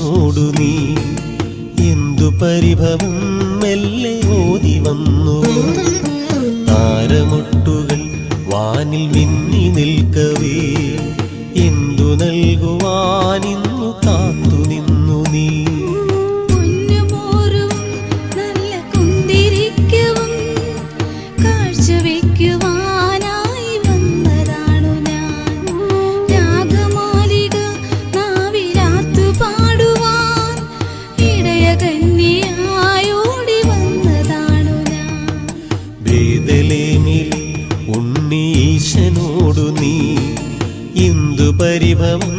ഓടു നീ. എന്തു പരിഭവം മെല്ലെ ഓതി വന്നു. താരമൊട്ടുകൾ വാനിൽ മിന്നി നിൽക്കവേ. എന്തു നൽകുവാനിന്ന് നീ ഇന്ദു പരിഭവം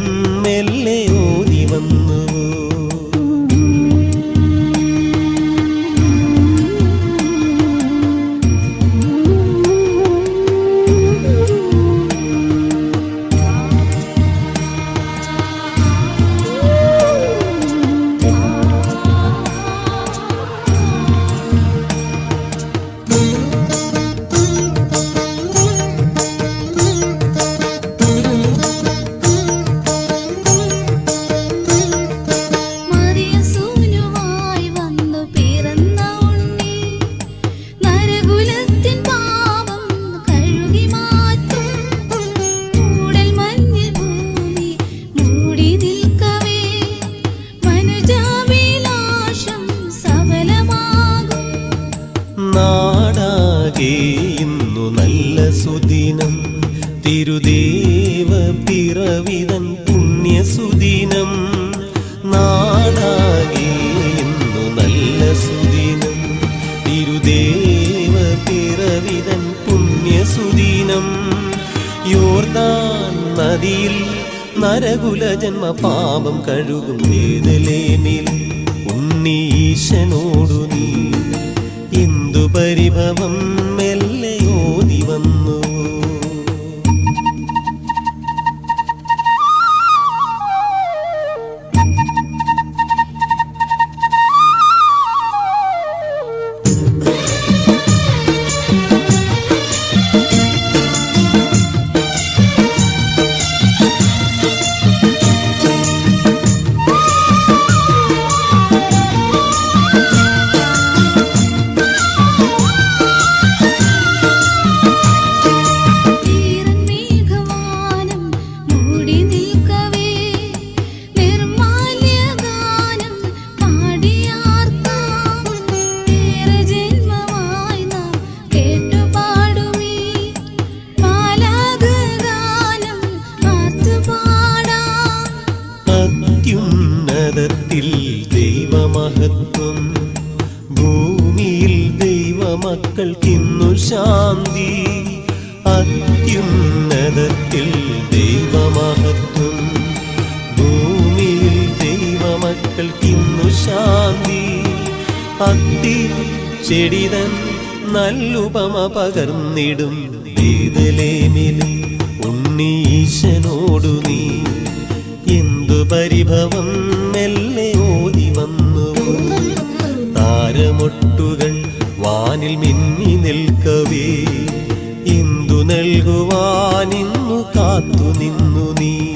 യോർദാൻ നദിയിൽ നരകുല ജന്മ പാപം കഴുകും വേദലേനിൽ ഉണ്ണീശനോടു നീ. എന്തു പരിഭവം മെല്ലെ ദൈവമക്കൾക്കിന്നു ശാന്തി. അത്യുന്നതത്തിൽ ദൈവമഹത്വം. ഭൂമിയിൽ ദൈവമക്കൾക്കിന്നു ശാന്തി. അത്തി ചെടിതൻ നല്ലുപമ പകർന്നിടും. വേദലേമിലെ ഉണ്ണീശനോടു നീ. എന്തു പരിഭവം മെല്ലെ വാനിൽ മിന്നി നിൽക്കവേ. എന്തു നൽകുവാനിന്നു കാത്തു നിന്നു നീ.